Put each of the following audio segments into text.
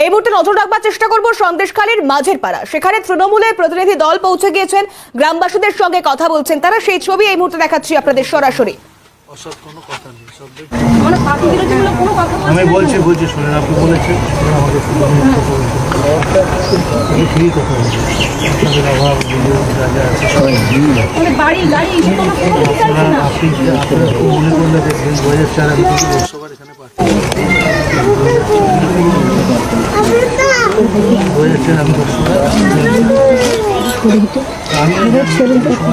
এই মুহূর্তে নজর রাখবার চেষ্টা করব সন্দেশখালীর মাঝের পাড়া সেখানে তৃণমূলের প্রতিনিধি দল পৌঁছে গিয়েছেন গ্রামবাসীদের সঙ্গে কথা বলছেন তারা। সেই ছবি এই মুহূর্তে দেখাচ্ছি আপনাদের সরাসরি। অসৎ কোনো কথা নেই সব আমি বলছি বলছি শুনেন আপনি বলেছেন আপনি মনে দু হাজার চার আমি এখানে পাচ্ছি দু হাজার চার আমি লোকসভা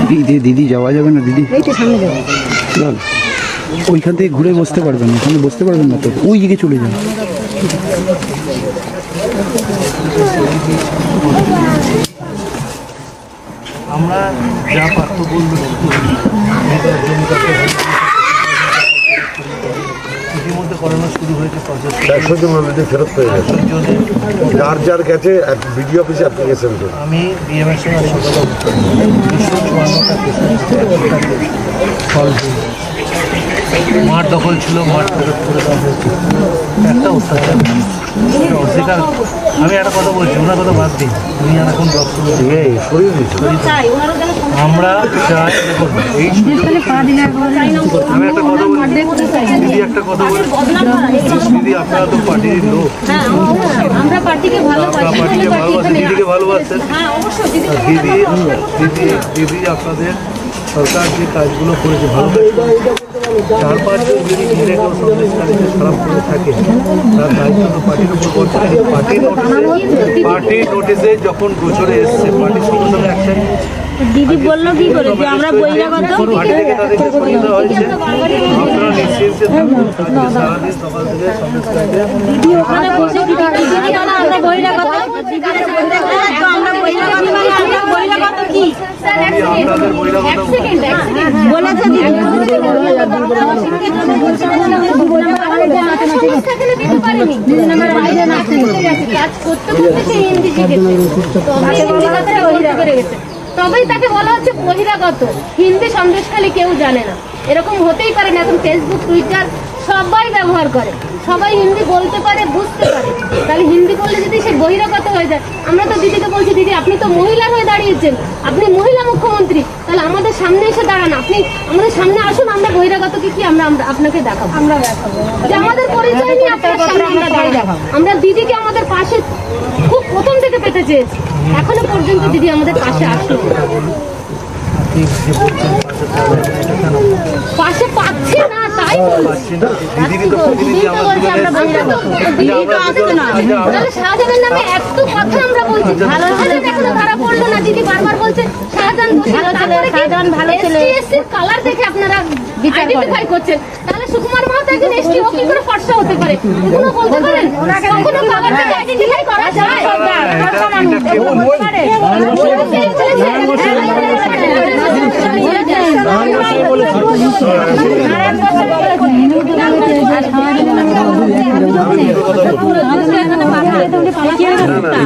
দিদি দিদি যাওয়া যাবে না দিদি? ওইখান থেকে ঘুরে বসতে পারবেন ওখানে বসতে পারবেন না তো? ওই দিকে চলে যান। আমরা যা পারতো বলব। করোনা শুরু হয়েছে জন অলরেডি ফেরত পেয়ে গেছে। যার যার গেছে বিডিও অফিসে অ্যাপ্লিকেশন করুন আমি বিএমএর সঙ্গে সকালে দুশো চুয়ান্নটা ফল মাঠ দখল ছিল মাঠ ফেরত করে দেওয়া হয়েছে। একটা অত্যাচার এটা অস্বীকার আমি একটা কথা বলছি ওনার কথা বাদ দিই উনি আর এখন ব্লক করে দিয়ে সরিয়ে আমরা চাই দেখুন এই আমি একটা কথা বলি দিদি একটা কথা বলি দিদি আপনারা তো পার্টির লোক। আমরা পার্টিকে ভালোবাসি পার্টিকে দিদিকে ভালোবাসেন। হ্যাঁ দিদি দিদি দিদি আপনাদের সরকার যে কাজগুলো করেছে ভালো চার পাঁচজন যদি মিলে কেউ সন্দেশকারীকে খারাপ করে থাকে। তার দায়িত্ব তো পার্টির উপর পড়ছে। না। পার্টির নোটিশে পার্টির নোটিশে যখন গোচরে এসছে পার্টির সঙ্গে অ্যাকশন দিদি বলল কি করে যে আমরা বহিরাগত সন্দেশকারীদের ওখানে বসে দিদি দিদি বলে আমরা বহিরাগত দিদি আমরা বহিরাগত মানে কি বলেছে দিদি কাজ করতে করতে সে হিন্দি শিখেছে তবেই তাকে বলা হচ্ছে বহিরাগত। হিন্দি সন্দেশখালী কেউ জানে না। এরকম হতেই পারে না, এখন ফেসবুক টুইটার সবাই ব্যবহার করে। সবাই হিন্দি বলতে পারে, বুঝতে পারে। তাহলে হিন্দি বললে যদি সে বহিরাগত হয়ে যায়, আমরা তো দিদিকে বলছি, দিদি, আপনি তো মহিলা হয়ে দাঁড়িয়েছেন। আপনি মহিলা মুখ্যমন্ত্রী তাহলে আমাদের সামনে এসে দাঁড়ান আপনি। আমাদের সামনে আসুন আমরা বহিরাগতকে কি আমরা আমরা আপনাকে দেখাবো? আমরা দেখাবো। আমাদের পরিচয় নিয়ে আপনার সামনে আমরা দাঁড়িয়ে আমরা দিদিকে আমাদের পাশে খুব প্রথম থেকে পেতে চেয়েছি। এখনও পর্যন্ত দিদি আমাদের পাশে আসলো। পাশে পাচ্ছি না তাই বলছি। পাচ্ছি তো দিদি তো আমরা বলছে আমরা বহিরাগত। দিদি তো আসছে না তাহলে শাহজাহানের নামে এত কথা আমরা বলছি। ভালো শাহজাহান এখনও ধরা পড়ল না দিদি বারবার বলছে শাহজাহান ভালো ছেলে শাহজাহান ভালো ছেলে এসসির কালার দেখে আপনারা বিচার আইডেন্টিফাই করছেন তাহলে সুকুমার মাহাতো একজন এসটি ও কি করে ফর্সা হতে পারে কোনো বলতে পারেন কখনো কালার দেখে আইডেন্টিফাই করা যায়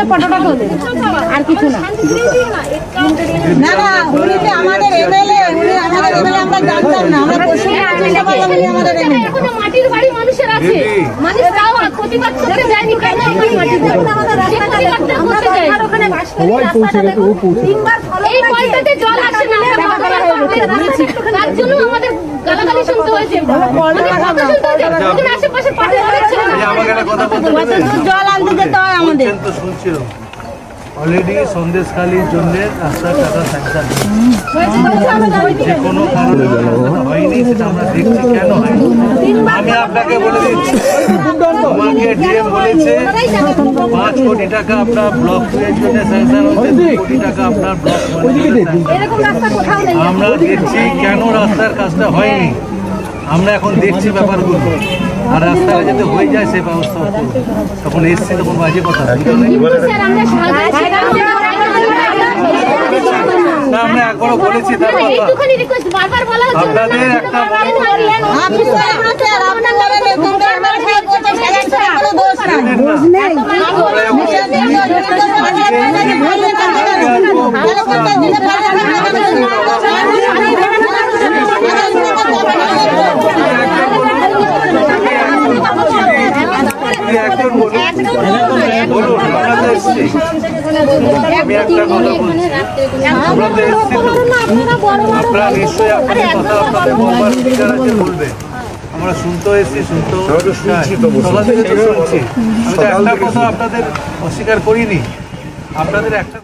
উনি আমাদের এমএলএ আর কিছু না। না না উনি যে আমাদের এমএলএ উনি আমাদের এমএলএ আমরা জানতাম না আমরা পরশুদিন জানতে পারলাম উনি আমাদের এমএলএ। এখনও মাটির বাড়ি মানুষের আছে। মানুষ তাও প্রতিবাদ করতে যায়নি কেন আমার মাটির বাড়ি? সে প্রতিবাদটা করতে যায় এই কলটাতে জল আসে না আমরা তার জন্য আমাদের গালাগালি শুনতে হয়েছে অনেক কথা শুনতে হয়েছে ওখানে আশেপাশে পাশে ছিল এই যে আমাকে একটা কথা বলতে দেবেন? জল আনতে যেতে হয় আমাদের বলছেন তো শুনছিলাম অলরেডি সন্দেশখালির জন্য রাস্তার টাকা স্যাংশন যে কোনো কারণে হয়নি সেটা আমরা দেখছি কেন হয়নি। আমি আপনাকে বলে দিচ্ছি আমাকে ডিএম বলেছে পাঁচ কোটি টাকা আপনার ব্লক এর জন্য স্যাংশন হয়েছে দু কোটি টাকা আপনার ব্লক নেই। আমরা দেখছি কেন রাস্তার কাজটা হয়নি। আমরা এখন দেখছি ব্যাপারগুলো। আর রাস্তায় যাতে হয়ে যায় সেই ব্যবস্থা। তখন এসছি তখন বাজে কথা আমরা সাহায্য না আমরা একবারও বলেছি তার কথা এইটুখানি রিকোয়েস্ট বারবার বলা হচ্ছে আপনাদের একটা স্যার, আপনি স্যার, আপনি বলেন এই তোমরা আমার সাথে করতে স্যারের স্যার কোনো দোষ নাই। আপনি একজন বলুন বলুন আমরা তো এসছি আমি একটা কথা বলছি আমরা তো এসছি আপনারা নিশ্চয়ই আপনাদের কথা আপনাদের বলবার অধিকার আছে বলবে আমরা শুনতেও এসেছি শুনতেও আমরা শুনছি আমি তো একটা কথা আপনাদের অস্বীকার করিনি আপনাদের একটা